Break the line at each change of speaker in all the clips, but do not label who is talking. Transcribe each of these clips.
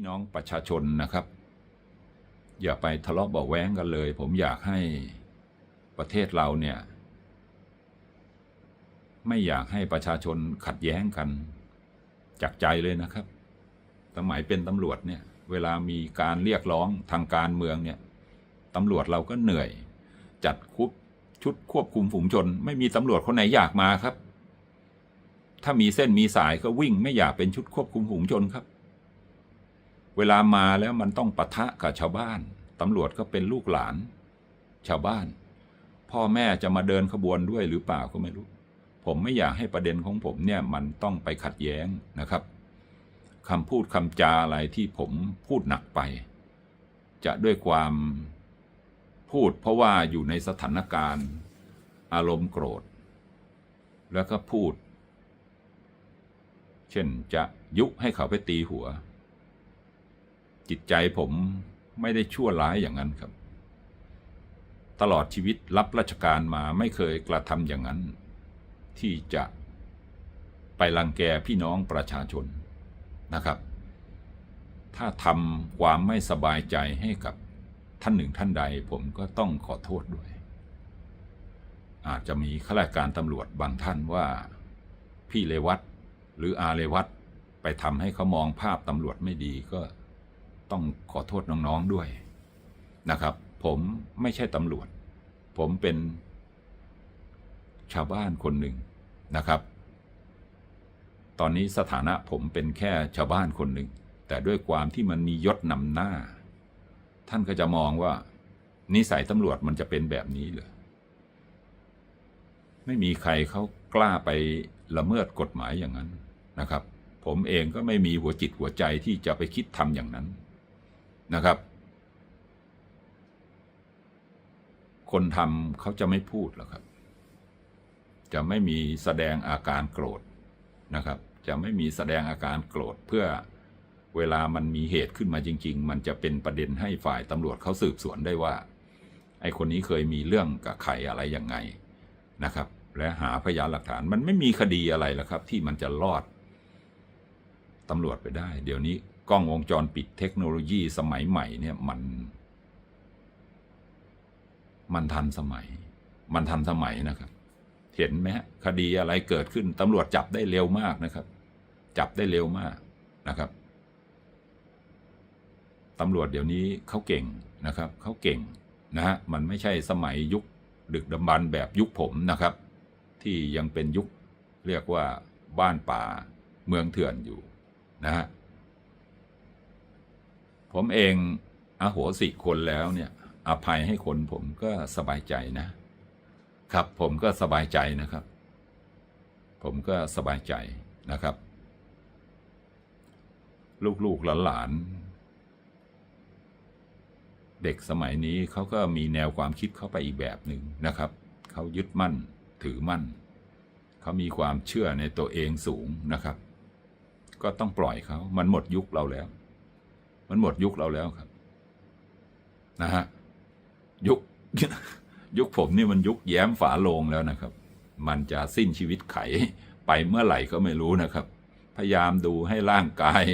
พี่น้องประชาชนนะครับ อย่าไปทะเลาะเบาแว้งกันเลย ผมอยากให้ประเทศเราเนี่ย ไม่อยากให้ประชาชนขัดแย้งกัน จากใจเลยนะครับ สมัยเป็นตำรวจเนี่ย เวลามีการเรียกร้องทางการเมืองเนี่ยตำรวจเราก็เหนื่อย จัดคุบชุดควบคุมฝูงชน ไม่มีตำรวจคนไหนอยากมาครับ ถ้ามีเส้นมีสายก็วิ่งไม่อยากเป็นชุดควบคุมฝูงชนครับ เวลามาแล้วมันต้องปะทะกับชาวบ้าน ตำรวจก็เป็นลูกหลาน ชาวบ้าน พ่อแม่จะมาเดินขบวนด้วยหรือเปล่าก็ไม่รู้ ผมไม่อยากให้ประเด็นของผมเนี่ยมันต้องไปขัดแย้งนะครับคำพูดคำจาอะไรที่ผมพูดหนักไป จะด้วยความพูดเพราะว่าอยู่ในสถานการณ์ อารมณ์โกรธ แล้วก็พูด เช่นจะยุให้เขาไปตีหัว จิตใจผมไม่ได้ชั่วร้ายอย่างนั้นครับ ตลอดชีวิตรับราชการมาไม่เคยกระทำอย่างนั้น ที่จะไปรังแกพี่น้องประชาชนนะครับ ถ้าทำความไม่สบายใจให้กับท่านหนึ่งท่านใดผมก็ต้องขอโทษด้วย อาจจะมีข้าราชการตำรวจบางท่านว่า พี่เลวัตหรืออาเลวัตไปทำให้เขามองภาพตำรวจไม่ดีก็ ต้องขอโทษน้องๆด้วยนะครับ ผมไม่ใช่ตำรวจ ผมเป็นชาวบ้านคนหนึ่งนะครับ ตอนนี้สถานะผมเป็นแค่ชาวบ้านคนหนึ่ง แต่ด้วยความที่มันมียศนำหน้า ท่านก็จะมองว่า นิสัยตำรวจมันจะเป็นแบบนี้เลยไม่มีใครเขากล้าไปละเมิดกฎหมายอย่างนั้นนะครับ ผมเองก็ไม่มีหัวจิตหัวใจที่จะไปคิดทำอย่างนั้น นะครับ คนทำเขาจะไม่พูดหรอกครับ จะไม่มีแสดงอาการโกรธนะครับ จะไม่มีแสดงอาการโกรธเพื่อเวลามันมีเหตุขึ้นมาจริง ๆ มันจะเป็นประเด็นให้ฝ่ายตำรวจเขาสืบสวนได้ว่า ไอ้คนนี้เคยมีเรื่องกับใครอะไรยังไงนะครับ และหาพยานหลักฐานมันไม่มีคดีอะไรแล้วครับ ที่มันจะรอดตำรวจไปได้ เดี๋ยวนี้ กล้องวงจรปิดเทคโนโลยีสมัยใหม่เนี่ยมัน มันทันสมัย มันทันสมัยนะครับ เห็นไหมฮะคดีอะไรเกิดขึ้นตำรวจจับได้เร็วมากนะครับ จับได้เร็วมากนะครับตำรวจเดี๋ยวนี้เขาเก่งนะครับเขาเก่งนะฮะมันไม่ใช่สมัยยุคดึกดำบรรพ์แบบยุคผมนะครับ ที่ยังเป็นยุคเรียกว่าบ้านป่าเมืองเถื่อนอยู่นะฮะ ผมเองอโหสิคนแล้วเนี่ยอภัยให้คนผมก็สบายใจนะ ครับผมก็สบายใจนะครับ ผมก็สบายใจนะครับ ลูกๆหลานๆเด็กสมัยนี้เขาก็มีแนวความคิดเข้าไปอีกแบบหนึ่งนะครับเขายึดมั่นถือมั่นเขามีความเชื่อในตัวเองสูงนะครับ ก็ต้องปล่อยเขามันหมดยุคเราแล้ว มันหมดยุคเราแล้วครับ นะฮะยุคยุคผมนี่มันยุคแย้มฝาโลงแล้วนะครับ มันจะสิ้นชีวิตไขไปเมื่อไหร่ก็ไม่รู้นะครับ พยายามดูให้ร่างกาย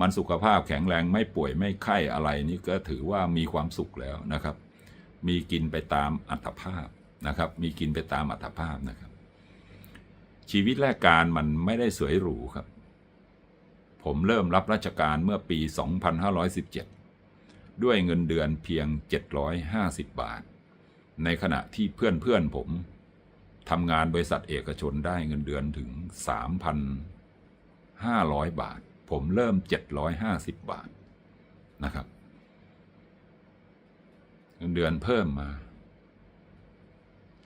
มันสุขภาพแข็งแรงไม่ป่วยไม่ไข้อะไรนี่ก็ถือว่ามีความสุขแล้วนะครับ มีกินไปตามอัตภาพนะครับ มีกินไปตามอัตภาพนะครับ ชีวิตแรกการมันไม่ได้สวยหรูครับ ผมเริ่มรับราชการเมื่อปี 2517 ด้วยเงินเดือนเพียง 750 บาท ในขณะที่เพื่อนเพื่อนผมทำงานบริษัทเอกชนได้เงินเดือนถึง 3,500 บาท ผมเริ่ม 750 บาทนะครับ เงินเดือนเพิ่มมา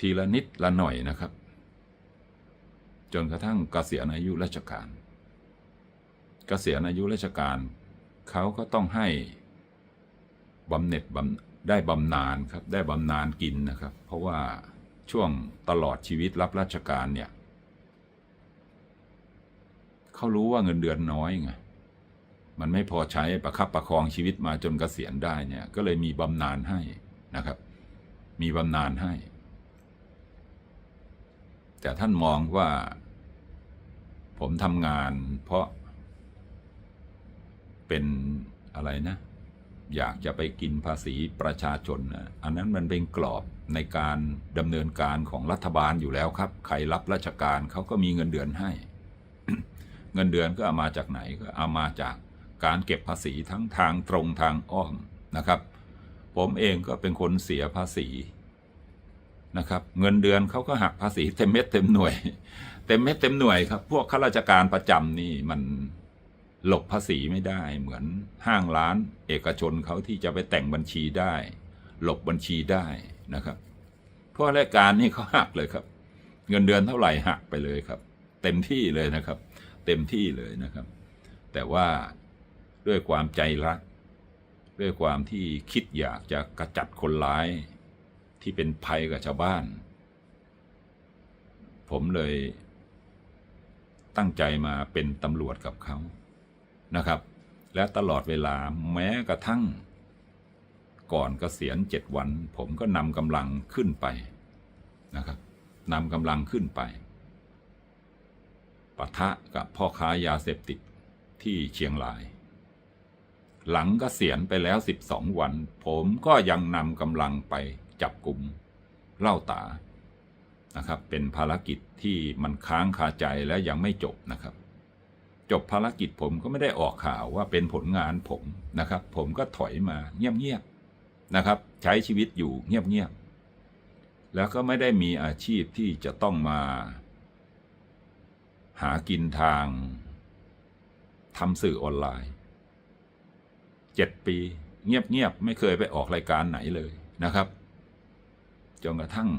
ทีละนิดละหน่อยนะครับ จนกระทั่งเกษียณอายุราชการ กษียณอายุราชการ เขาก็ต้องให้บำเหน็จบำได้บำนาญครับ ได้บำนาญกินนะครับ เพราะว่าช่วงตลอดชีวิตรับราชการเนี่ยเขารู้ว่าเงินเดือนน้อยไงมันไม่พอใช้ประคับประคองชีวิตมาจนเกษียณได้เนี่ยก็เลยมีบำนาญให้นะครับ มีบำนาญให้ แต่ท่านมองว่า ผมทำงานเพราะ เป็นอะไรนะ อยากจะไปกินภาษีประชาชน อันนั้นมันเป็นกรอบในการดำเนินการของรัฐบาลอยู่แล้วครับ ใครรับราชการเขาก็มีเงินเดือนให้ เงินเดือนก็เอามาจากไหนก็เอามาจากการเก็บภาษีทั้งทางตรงทางอ้อมนะครับ ผมเองก็เป็นคนเสียภาษีนะครับเงินเดือนเขาก็หักภาษีเต็มเม็ดเต็มหน่วย เต็มเม็ดเต็มหน่วยครับ พวกข้าราชการประจำนี่มัน หลบภาษีไม่ได้เหมือนห้างร้านเอกชนเขาที่จะไปแต่งบัญชีได้ หลบบัญชีได้นะครับเพราะรายการนี่เขาหักเลยครับ เงินเดือนเท่าไหร่หักไปเลยครับ เต็มที่เลยนะครับ เต็มที่เลยนะครับ แต่ว่าด้วยความใจรัก ด้วยความที่คิดอยากจะกระจัดคนร้าย ที่เป็นภัยกับชาวบ้าน ผมเลยตั้งใจมาเป็นตำรวจกับเขา นะครับ และตลอดเวลาแม้กระทั่ง ก่อนเกษียณเจ็ดวัน ผมก็นำกำลังขึ้นไปนะครับนำกำลังขึ้นไปปะทะกับพ่อค้ายาเสพติดที่เชียงราย หลังเกษียณไปแล้ว 12 วัน ผมก็ยังนำกำลังไปจับกลุ่มเล่าตานะครับ เป็นภารกิจที่มันค้างคาใจและยังไม่จบนะครับ จบภารกิจผมก็ไม่ได้ออกข่าวว่าเป็นผลงานผมนะครับ ผมก็ถอยมาเงียบๆนะครับ ใช้ชีวิตอยู่เงียบๆแล้วก็ไม่ได้มีอาชีพที่จะต้องมา หากินทางทำสื่อออนไลน์เจ็ดปี เงียบๆไม่เคยไปออกรายการไหนเลยนะครับจนกระทั่ง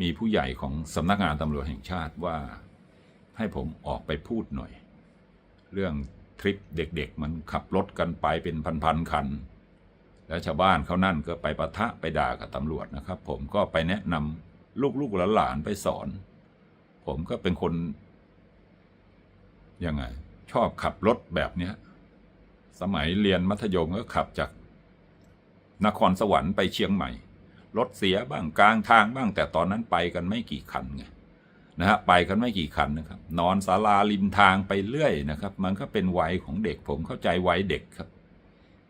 มีผู้ใหญ่ของสำนักงานตำรวจแห่งชาติว่า ให้ผมออกไปพูดหน่อย เรื่องทริปเด็กๆ มันขับรถกันไปเป็นพันๆคัน แล้วชาวบ้านเขานั่นก็ไปประทะไปด่ากับตำรวจนะครับ ผมก็ไปแนะนำลูกๆหลานๆไปสอน ผมก็เป็นคนยังไง ชอบขับรถแบบเนี้ยสมัยเรียนมัธยมก็ขับจาก นครสวรรค์ไปเชียงใหม่รถเสียบ้างกลางทางบ้างแต่ตอนนั้นไปกันไม่กี่คันไง นะฮะไปกันไม่กี่คันนะครับ นอนศาลาริมทางไปเรื่อยนะครับ มันก็เป็นวัยของเด็กผมเข้าใจวัยเด็กครับ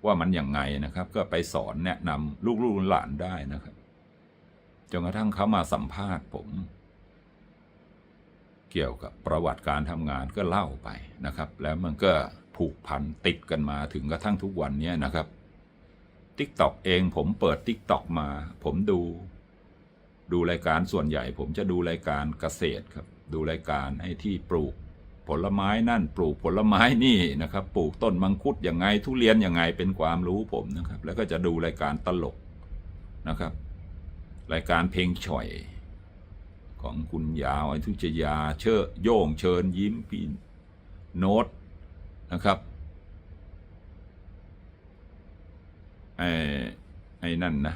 ว่ามันยังไงนะครับ ก็ไปสอนแนะนำลูกๆหลานได้นะครับจนกระทั่งเขามาสัมภาษณ์ผม เกี่ยวกับประวัติการทำงานก็เล่าไปนะครับ แล้วมันก็ผูกพันติดกันมาถึงกระทั่งทุกวันนี้นะครับ t ิ k t o k เองผมเปิด t ิ k t o k มา ผมดู ดูรายการส่วนใหญ่ ผมจะดูรายการเกษตรครับ ดูรายการไอ้ที่ปลูก ผลไม้นั่นปลูกผลไม้นี่นะครับ ปลูกต้นมังคุดยังไง ทุเรียนยังไงเป็นความรู้ผมนะครับ แล้วก็จะดูรายการตลกนะครับ รายการเพลงฉ่อย ของคุณยาวไอทุจยา เชิโย่งเชิญยิ้มพีโน้ตนะครับไอ้ไอ้นั่นนะ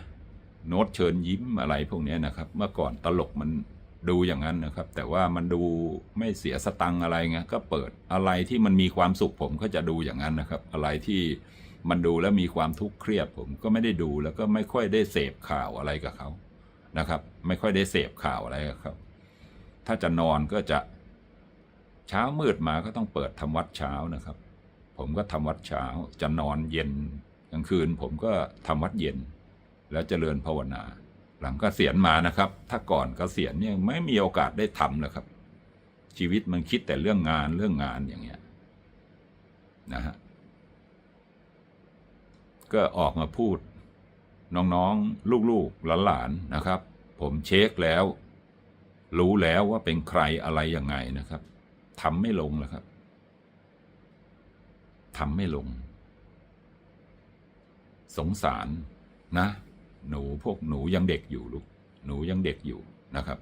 โน้ตเชิญยิ้มอะไรพวกนี้นะครับ เมื่อก่อนตลกมันดูอย่างนั้นนะครับ แต่ว่ามันดูไม่เสียสตังอะไรเงี้ยก็เปิดอะไรที่มันมีความสุขผมก็จะดูอย่างนั้นนะครับ อะไรที่มันดูแล้วมีความทุกข์เครียดผมก็ไม่ได้ดูแล้วก็ไม่ค่อยได้เสพข่าวอะไรกับเขานะครับ ไม่ค่อยได้เสพข่าวอะไรกับเขาถ้าจะนอนก็จะเช้ามืดมาก็ต้องเปิดทำวัดเช้านะครับ ผมก็ทำวัดเช้าจะนอนเย็นกลางคืนผมก็ทำวัดเย็น แล้วเจริญภาวนา หลังกเกษียณมานะครับ ถ้าก่อนกเกษียณเนี่ยไม่มีโอกาสได้ทำเลยครับ ชีวิตมันคิดแต่เรื่องงานเรื่องงานอย่างเงี้ยนะฮะก็ออกมาพูด น้องๆ ลูกๆหลานๆนะครับ ผมเช็คแล้ว รู้แล้วว่าเป็นใครอะไรยังไงนะครับทำไม่ลงแล้วครับทำไม่ลง สงสารนะ หนูพวกหนูยังเด็กอยู่ลูกหนูยังเด็กอยู่นะครับ